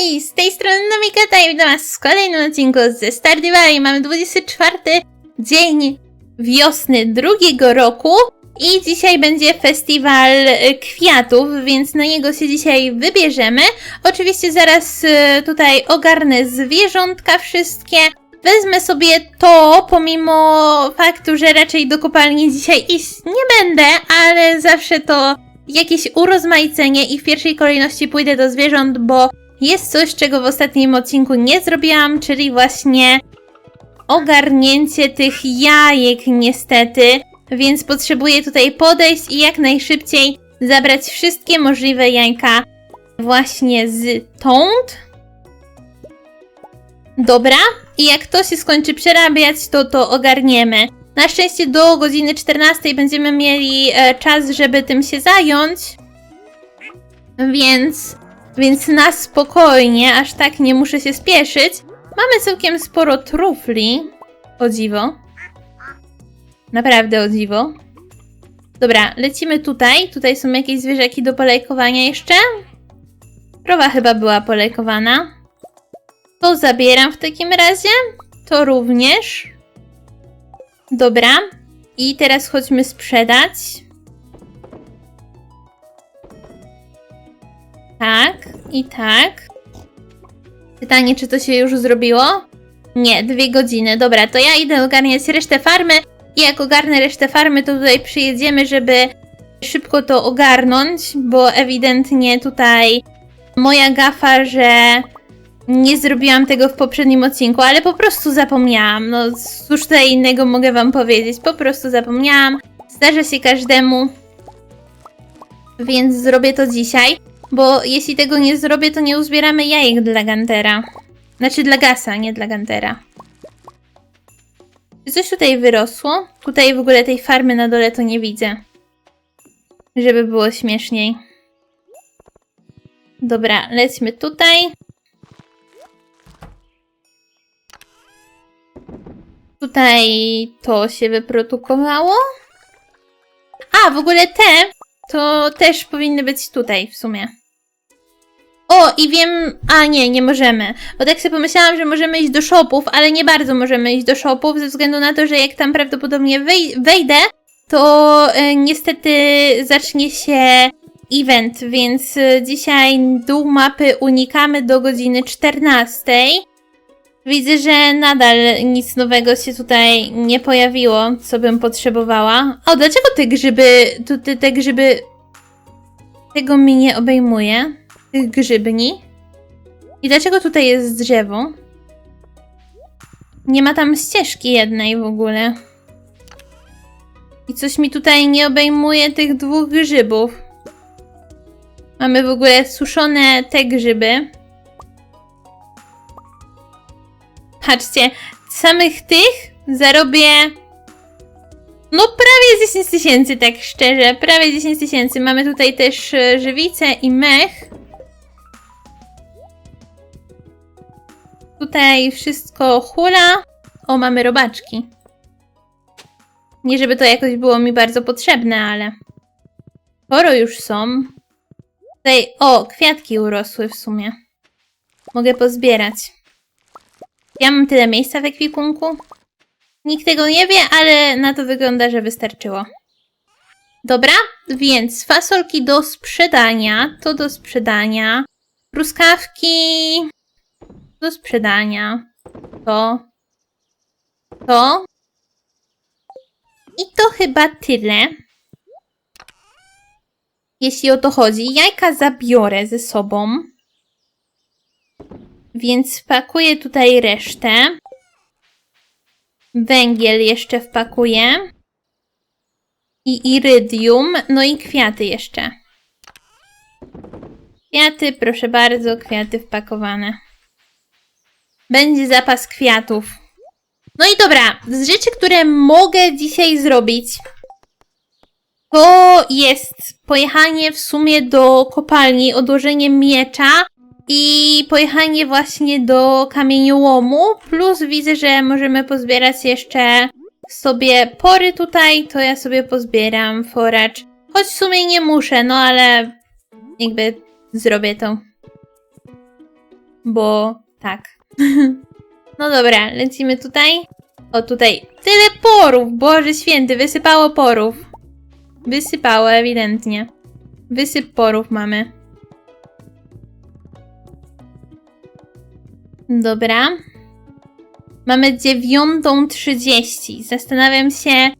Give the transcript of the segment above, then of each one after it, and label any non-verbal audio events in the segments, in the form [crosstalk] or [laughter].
Hej, z tej strony Nomikata i witam was w kolejnym odcinku ze Stardew Valley. Mamy 24 dzień wiosny drugiego roku i dzisiaj będzie festiwal e, kwiatów, więc na niego się dzisiaj wybierzemy. Oczywiście zaraz e, tutaj ogarnę zwierzątka wszystkie. Wezmę sobie to, pomimo faktu, że raczej do kopalni dzisiaj iść nie będę, ale zawsze to jakieś urozmaicenie i w pierwszej kolejności pójdę do zwierząt, bo jest coś, czego w ostatnim odcinku nie zrobiłam, czyli właśnie ogarnięcie tych jajek niestety, więc potrzebuję tutaj podejść i jak najszybciej zabrać wszystkie możliwe jajka właśnie z tąd. Dobra, i jak to się skończy przerabiać, to to ogarniemy. Na szczęście do godziny 14 będziemy mieli e, czas, żeby tym się zająć. Więc, więc na spokojnie, aż tak nie muszę się spieszyć. Mamy całkiem sporo trufli. O dziwo. Naprawdę o dziwo. Dobra, lecimy tutaj. Tutaj są jakieś zwierzaki do polejkowania jeszcze. Krowa chyba była polejkowana. To zabieram w takim razie. To również. Dobra. I teraz chodźmy sprzedać. Tak, i tak. Pytanie, czy to się już zrobiło? Nie, dwie godziny. Dobra, to ja idę ogarniać resztę farmy. I jak ogarnę resztę farmy, to tutaj przyjedziemy, żeby szybko to ogarnąć, bo ewidentnie tutaj moja gafa, że nie zrobiłam tego w poprzednim odcinku, ale po prostu zapomniałam. No, cóż tutaj innego mogę wam powiedzieć. Po prostu zapomniałam. Zdarza się każdemu. Więc zrobię to dzisiaj. Bo jeśli tego nie zrobię, to nie uzbieramy jajek dla Gantera. Znaczy dla Gasa, nie dla Gantera. Czy coś tutaj wyrosło? Tutaj w ogóle tej farmy na dole to nie widzę. Żeby było śmieszniej. Dobra, lećmy tutaj. Tutaj to się wyprodukowało. A, w ogóle te to też powinny być tutaj w sumie. O, i wiem. A nie, nie możemy. Bo tak sobie pomyślałam, że możemy iść do shopów, ale nie bardzo możemy iść do shopów, ze względu na to, że jak tam prawdopodobnie wej wejdę, to e, niestety zacznie się event, więc e, dzisiaj dół mapy unikamy do godziny 14. Widzę, że nadal nic nowego się tutaj nie pojawiło, co bym potrzebowała. O, dlaczego te grzyby, tu te, te grzyby tego mi nie obejmuje? Tych grzybni? I dlaczego tutaj jest drzewo? Nie ma tam ścieżki jednej w ogóle. I coś mi tutaj nie obejmuje tych dwóch grzybów. Mamy w ogóle suszone te grzyby. Patrzcie, samych tych zarobię. No, prawie 10 tysięcy, tak szczerze. Prawie 10 tysięcy. Mamy tutaj też e, żywicę i mech. Tutaj wszystko hula. O, mamy robaczki. Nie, żeby to jakoś było mi bardzo potrzebne, ale. Sporo już są. Tutaj, o, kwiatki urosły w sumie. Mogę pozbierać. Ja mam tyle miejsca w ekwipunku. Nikt tego nie wie, ale na to wygląda, że wystarczyło. Dobra, więc fasolki do sprzedania. To do sprzedania. Truskawki do sprzedania. To. To. I to chyba tyle. Jeśli o to chodzi. Jajka zabiorę ze sobą. Więc wpakuję tutaj resztę. Węgiel jeszcze wpakuję. I irydium. No i kwiaty jeszcze. Kwiaty, proszę bardzo, kwiaty wpakowane. Będzie zapas kwiatów. No i dobra, z rzeczy, które mogę dzisiaj zrobić, to jest pojechanie w sumie do kopalni, odłożenie miecza i pojechanie właśnie do kamieniołomu. Plus widzę, że możemy pozbierać jeszcze sobie pory tutaj, to ja sobie pozbieram foracz. Choć w sumie nie muszę, no ale jakby zrobię to. bo tak. [laughs] no dobra, lecimy tutaj. O, tutaj tyle porów, Boże święty, wysypało porów. Wysypało ewidentnie. Wysyp porów mamy. Dobra. Mamy dziewiątą trzydzieści. Zastanawiam się.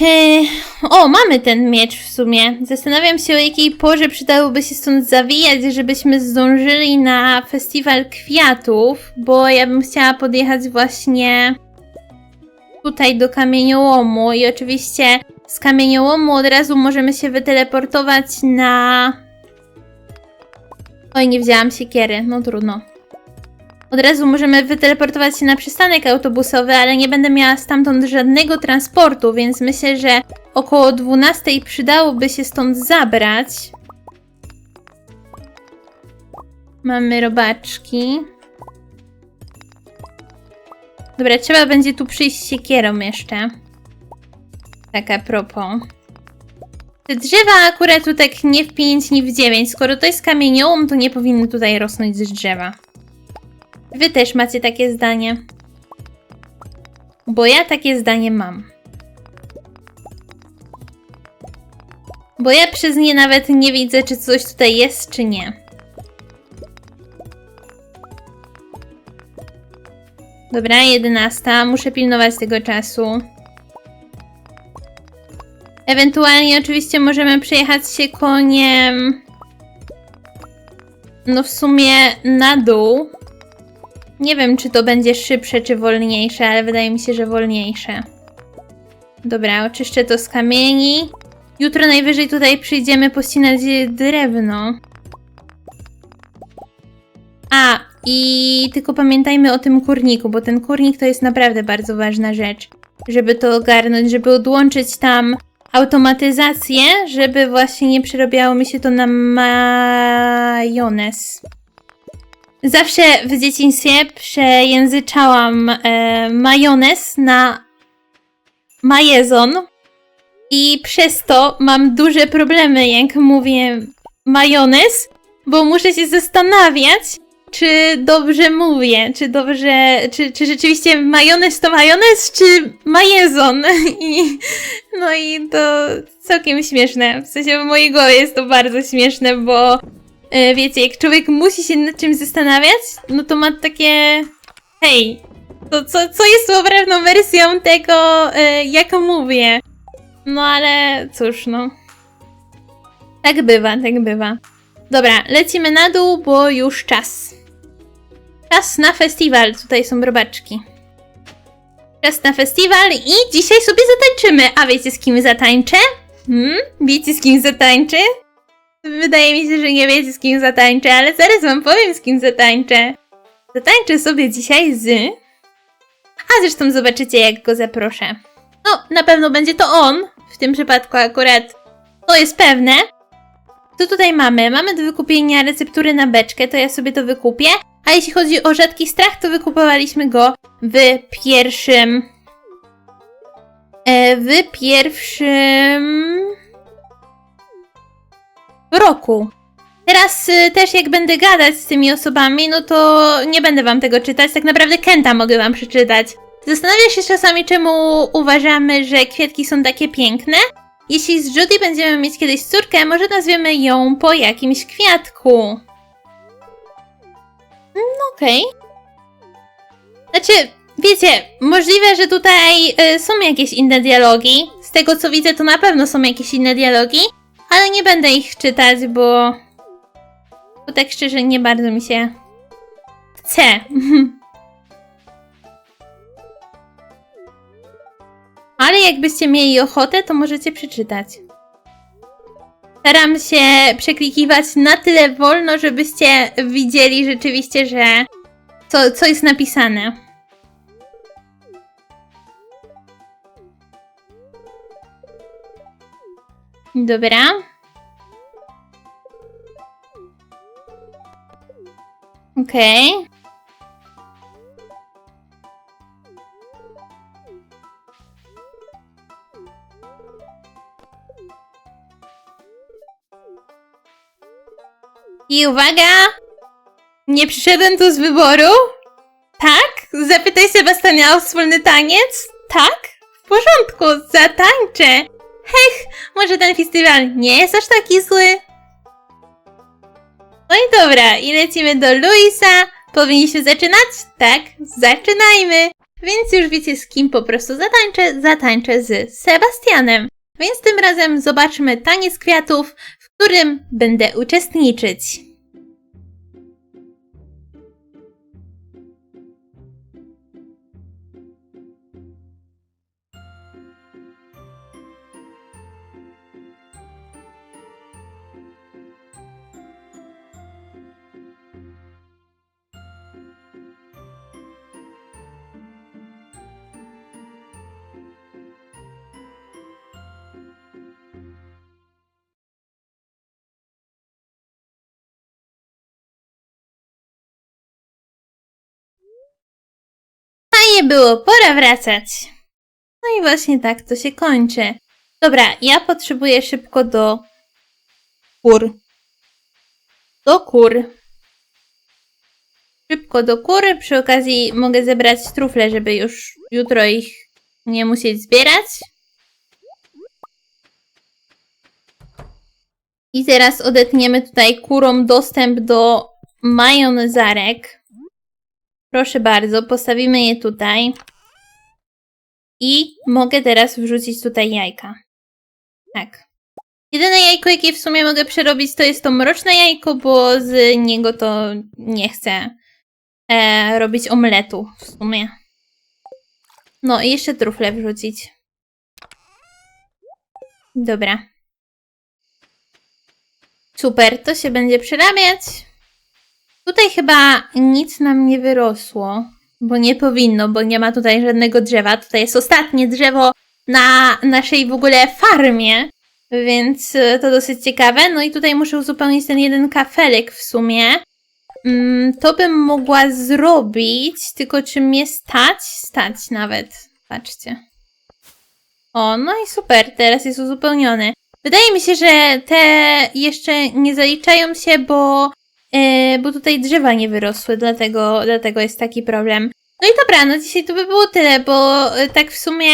Eee, o, mamy ten miecz w sumie. Zastanawiam się, o jakiej porze przydałoby się stąd zawijać, żebyśmy zdążyli na festiwal kwiatów, bo ja bym chciała podjechać właśnie tutaj do kamieniołomu i oczywiście z kamieniołomu od razu możemy się wyteleportować na... Oj, nie wzięłam siekiery, no trudno. Od razu możemy wyteleportować się na przystanek autobusowy, ale nie będę miała stamtąd żadnego transportu, więc myślę, że około 12 przydałoby się stąd zabrać. Mamy robaczki. Dobra, trzeba będzie tu przyjść siekierą jeszcze. Tak a propos. Te drzewa akurat tu tak nie w 5, nie w 9. Skoro to jest kamieniołom, to nie powinny tutaj rosnąć z drzewa. Wy też macie takie zdanie. Bo ja takie zdanie mam. Bo ja przez nie nawet nie widzę, czy coś tutaj jest, czy nie. Dobra, jedenasta. Muszę pilnować tego czasu. Ewentualnie oczywiście możemy przejechać się koniem. No w sumie na dół. Nie wiem, czy to będzie szybsze, czy wolniejsze, ale wydaje mi się, że wolniejsze. Dobra, oczyszczę to z kamieni. Jutro najwyżej tutaj przyjdziemy pościnać drewno. A, i tylko pamiętajmy o tym kurniku, bo ten kurnik to jest naprawdę bardzo ważna rzecz. Żeby to ogarnąć, żeby odłączyć tam automatyzację, żeby właśnie nie przerabiało mi się to na majonez. Zawsze w dzieciństwie przejęzyczałam e, majonez na majezon i przez to mam duże problemy, jak mówię majonez, bo muszę się zastanawiać, czy dobrze mówię, czy dobrze, czy, czy rzeczywiście majonez to majonez, czy majezon. [laughs] I, no i to całkiem śmieszne. W sensie w mojej głowie jest to bardzo śmieszne, bo e, wiecie, jak człowiek musi się nad czymś zastanawiać, no to ma takie hej, to co, co jest poprawną wersją tego, e, jak mówię. No ale cóż, no. Tak bywa, tak bywa. Dobra, lecimy na dół, bo już czas. Czas na festiwal. Tutaj są robaczki. Czas na festiwal i dzisiaj sobie zatańczymy. A wiecie z kim zatańczę? Hmm? Wiecie z kim zatańczę? Wydaje mi się, że nie wiecie z kim zatańczę, ale zaraz wam powiem z kim zatańczę. Zatańczę sobie dzisiaj z... A zresztą zobaczycie jak go zaproszę. No, na pewno będzie to on. W tym przypadku akurat to jest pewne. Co tutaj mamy? Mamy do wykupienia receptury na beczkę, to ja sobie to wykupię. A jeśli chodzi o rzadki strach, to wykupowaliśmy go w pierwszym. E, w pierwszym. Roku. Teraz y, też jak będę gadać z tymi osobami, no to nie będę wam tego czytać. Tak naprawdę Kenta mogę wam przeczytać. Zastanawiam się czasami, czemu uważamy, że kwiatki są takie piękne. Jeśli z Judy będziemy mieć kiedyś córkę, może nazwiemy ją po jakimś kwiatku. No okej. Znaczy, wiecie, możliwe, że tutaj y, są jakieś inne dialogi. Z tego co widzę, to na pewno są jakieś inne dialogi, ale nie będę ich czytać, bo. Bo tak szczerze nie bardzo mi się chce. [laughs] Ale jakbyście mieli ochotę, to możecie przeczytać. Staram się przeklikiwać na tyle wolno, żebyście widzieli rzeczywiście, że co, co jest napisane. Dobra. Okej. I uwaga! Nie przyszedłem tu z wyboru? Tak? Zapytaj Sebastiana o wspólny taniec? Tak? W porządku, zatańczę. Hech, może ten festiwal nie jest aż taki zły? No i dobra, i lecimy do Luisa. Powinniśmy zaczynać? Tak, zaczynajmy. Więc już wiecie z kim po prostu zatańczę, zatańczę z Sebastianem. Więc tym razem zobaczmy taniec kwiatów, w którym będę uczestniczyć. Fajnie było, pora wracać. No i właśnie tak to się kończy. Dobra, ja potrzebuję szybko do kur. Do kur. Szybko do kur. Przy okazji mogę zebrać trufle, żeby już jutro ich nie musieć zbierać. I teraz odetniemy tutaj kurom dostęp do majonezarek. Proszę bardzo, postawimy je tutaj. I mogę teraz wrzucić tutaj jajka. Tak. Jedyne jajko, jakie w sumie mogę przerobić, to jest to mroczne jajko, bo z niego to nie chcę e, robić omletu w sumie. No i jeszcze trufle wrzucić. Dobra. Super, to się będzie przerabiać. Tutaj chyba nic nam nie wyrosło, bo nie powinno, bo nie ma tutaj żadnego drzewa. Tutaj jest ostatnie drzewo na naszej w ogóle farmie, więc e, to dosyć ciekawe. No i tutaj muszę uzupełnić ten jeden kafelek w sumie. Mm, to bym mogła zrobić, tylko czy mnie stać? Stać nawet. Patrzcie. O, no i super, teraz jest uzupełniony. Wydaje mi się, że te jeszcze nie zaliczają się, bo bo tutaj drzewa nie wyrosły, dlatego, dlatego jest taki problem. No i dobra, no dzisiaj to by było tyle, bo e, tak w sumie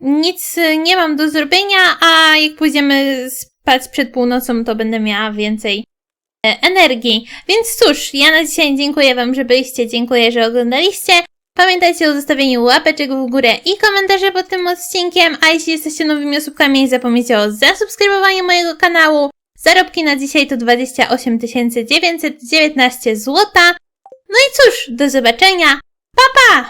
nic e, nie mam do zrobienia, a jak pójdziemy spać przed północą, to będę miała więcej e, energii. Więc cóż, ja na dzisiaj dziękuję Wam, że byliście, dziękuję, że oglądaliście. Pamiętajcie o zostawieniu łapeczek w górę i komentarzy pod tym odcinkiem, a jeśli jesteście nowymi osobkami, nie zapomnijcie o zasubskrybowaniu mojego kanału. Zarobki na dzisiaj to 28 919 zł. No i cóż, do zobaczenia. Pa pa!